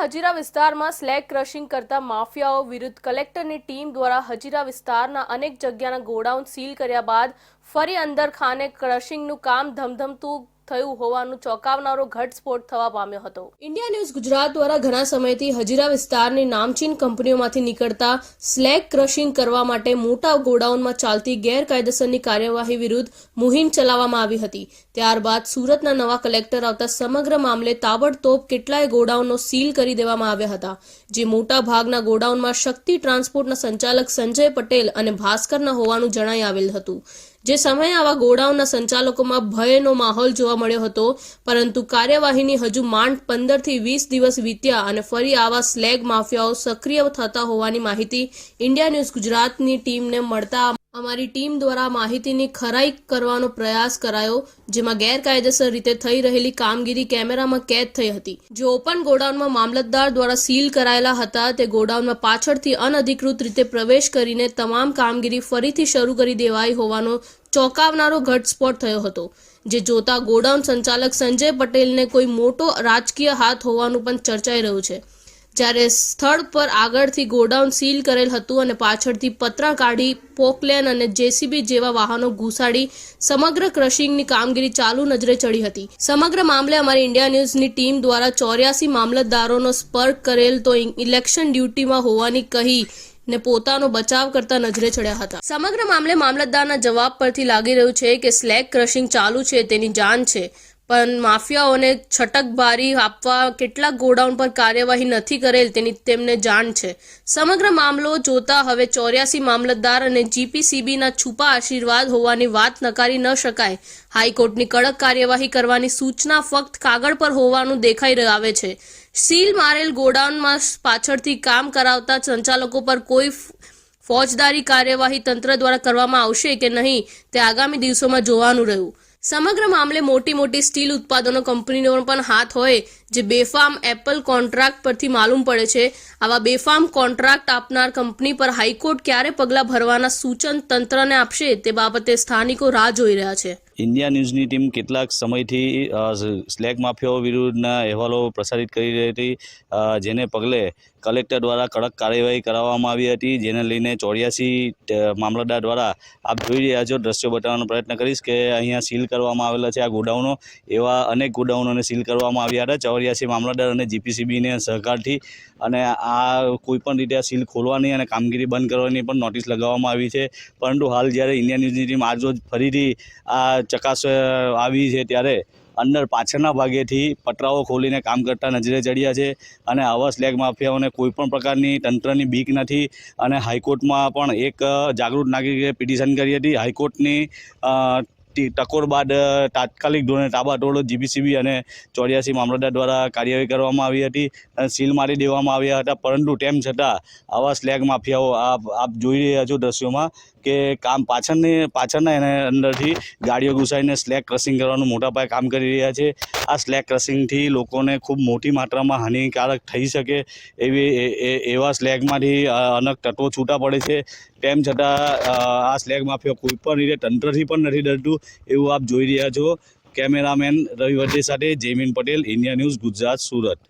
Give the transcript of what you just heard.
હજીરા વિસ્તારમાં slag crushing કરતા માફિયાઓ વિરુદ્ધ કલેક્ટરની ટીમ દ્વારા હજીરા વિસ્તારના અનેક જગ્યાના ગોડાઉન સીલ કર્યા બાદ ફરી અંદર ખાને ક્રશિંગનું કામ ધમધમતું થયું હોવાનું ચોંકાવનારો ઘટસ્ફોટ થવા પામ્યો હતો. ઇન્ડિયા ન્યૂઝ ગુજરાત દ્વારા ઘણા સમયથી હજીરા વિસ્તારની નામચીન કંપનીઓમાંથી નીકળતા સ્લેગ ક્રશિંગ કરવા માટે મોટા ગોડાઉનમાં ચાલતી ગેરકાયદેસરની કાર્યવાહી વિરુદ્ધ મુહિમ ચલાવવામાં આવી હતી. ત્યારબાદ સુરતના નવા કલેક્ટર આવતા સમગ્ર મામલે તાબડતોબ કેટલાય ગોડાઉનો સીલ કરી દેવામાં આવ્યા હતા. જે મોટા ભાગના ગોડાઉનમાં શક્તિ ટ્રાન્સપોર્ટના સંચાલક સંજય પટેલ અને ભાસ્કરના હોવાનું જણાઈ આવેલ હતું. જે સમયે આવા ગોડાઉનના સંચાલકોમાં ભયનો માહોલ જોવા મળ્યો હતો, પરંતુ કાર્યવાહીની હજુ માંડ પંદરથી વીસ દિવસ વીત્યા અને ફરી આવા સ્લેગ માફિયાઓ સક્રિય થતા હોવાની માહિતી ઇન્ડિયા ન્યૂઝ ગુજરાતની ટીમને મળતા અમારી ટીમ દ્વારા માહિતીની ખરાઈ કરવાનો પ્રયાસ કરાયો, જેમાં ગેરકાયદેસર રીતે થઈ રહેલી કામગીરી કેમેરામાં કેદ થઈ હતી. જે ઓપન ગોડાઉનમાં મામલતદાર દ્વારા સીલ કરાયેલા હતા, તે ગોડાઉનમાં પાછળથી અનધિકૃત રીતે પ્રવેશ કરીને તમામ કામગીરી ફરીથી શરૂ કરી દેવાઈ હોવાનો ચોંકાવનારો ઘટસ્ફોટ થયો હતો, જે જોતા ગોડાઉન સંચાલક સંજય પટેલને કોઈ મોટો રાજકીય હાથ હોવાનું પણ ચર્ચાઈ રહ્યું છે. જ્યારે સ્થળ પર આગળથી ગોડાઉન સીલ કરેલ હતું અને પાછળથી પતરા કાઢી પોકલેન અને જેસીબી જેવા વાહનો ઘુસાડી સમગ્ર ક્રશિંગની કામગીરી ચાલુ નજરે ચડી હતી. સમગ્ર મામલે અમારી ઇન્ડિયા ન્યૂઝની ટીમ દ્વારા ચોર્યાસી મામલતદારોનો સ્પર્ક કરેલ તો ઇલેક્શન ડ્યુટીમાં હોવાની કહી ને પોતાનો બચાવ કરતા નજરે ચડ્યા હતા. સમગ્ર મામલે મામલતદારના જવાબ પરથી લાગી રહ્યું છે કે સ્લેગ ક્રશિંગ ચાલુ છે, તેની જાણ છે. પણ માફિયાઓને છટકબારી આપવા કેટલાક ગોડાઉન પર કાર્યવાહી નથી કરેલ તેની તેમને જાણ છે. સમગ્ર મામલો જોતા હવે ચોર્યાસી મામલતદાર અને જીપીસીબીના છુપા આશીર્વાદ હોવાની વાત નકારી ન શકાય. હાઈકોર્ટની કડક કાર્યવાહી કરવાની સૂચના ફક્ત કાગળ પર હોવાનું દેખાઈ આવે છે. સીલ મારેલ ગોડાઉનમાં પાછળથી કામ કરાવતા સંચાલકો પર કોઈ ફોજદારી કાર્યવાહી તંત્ર દ્વારા કરવામાં આવશે કે નહીં, તે આગામી દિવસોમાં જોવાનું રહ્યું. સમગ્ર મામલે મોટી મોટી સ્ટીલ ઉત્પાદનો કંપનીનો પણ હાથ હોય જે બેફામ એપલ કોન્ટ્રાક્ટ પરથી માલુમ પડે છે. આવા બેફામ કોન્ટ્રાક્ટ આપનાર કંપની પર હાઈકોર્ટ ક્યારે પગલાં ભરવાના સૂચન તંત્રને આપશે તે બાબતે સ્થાનિકો રાહ જોઈ રહ્યા છે. ઇન્ડિયા ન્યૂઝની ટીમ કેટલાક સમયથી સ્લેગ માફિયાઓ વિરુદ્ધના અહેવાલો પ્રસારિત કરી રહી હતી. જેને પગલે કલેક્ટર દ્વારા કડક કાર્યવાહી કરાવવામાં આવી હતી, જેને લઈને ચોર્યાસી મામલતદાર દ્વારા આપ જોઈ રહ્યા છો, દ્રશ્યો બતાવવાનો પ્રયત્ન કરીશ કે અહીંયા સીલ કરવામાં આવેલા છે આ ગોડાઉનો. એવા અનેક ગોડાઉનોને સીલ કરવામાં આવ્યા હતા. ચોર્યાસી મામલતદાર અને જીપીસીબીને સહકારથી. અને આ કોઈપણ રીતે આ સીલ ખોલવાની અને કામગીરી બંધ કરવાની પણ નોટિસ લગાવવામાં આવી છે. પરંતુ હાલ જ્યારે ઇન્ડિયા ન્યૂઝની ટીમ આજ ફરીથી આ ચકાસ આવી છે ત્યારે અંદર પાછળના ભાગેથી પતરાઓ ખોલીને કામ કરતા નજરે ચડ્યા છે. અને આવા સ્લેગ માફિયાઓને કોઈપણ પ્રકારની તંત્રની બીક નથી. અને હાઈકોર્ટમાં પણ એક જાગૃત નાગરિકે પિટિશન કરી હતી. હાઈકોર્ટની ટકોર બાદ તાત્કાલિક ધોરણે તાબાતોડ જીબીસીબી અને ચોર્યાસી મામલતદાર દ્વારા કાર્યવાહી કરવામાં આવી હતી અને સીલ મારી દેવામાં આવ્યા હતા. પરંતુ તેમ છતાં, આવા સ્લેગ માફિયાઓ આપ આપ જોઈ રહ્યા છો દ્રશ્યોમાં કે કામ પાછળની, પાછળના એને અંદરથી ગાડીઓ ઘૂસાઈને સ્લેગ ક્રશિંગ કરવાનું મોટા પાયે કામ કરી રહ્યા છે. આ સ્લેગ ક્રશિંગથી લોકોને ખૂબ મોટી માત્રામાં હાનિકારક થઈ શકે એવી એવા સ્લેગમાંથી અનેક તત્વો છૂટા પડે છે. તેમ છતાં આ સ્લેગ માફિયા કોઈ પણ રીતે તંત્રથી પણ નથી ડરતું એવું આપ જોઈ રહ્યા છો. કેમેરામેન રવિ સાથે જયમીન પટેલ, ઇન્ડિયા ન્યૂઝ, ગુજરાત, સુરત.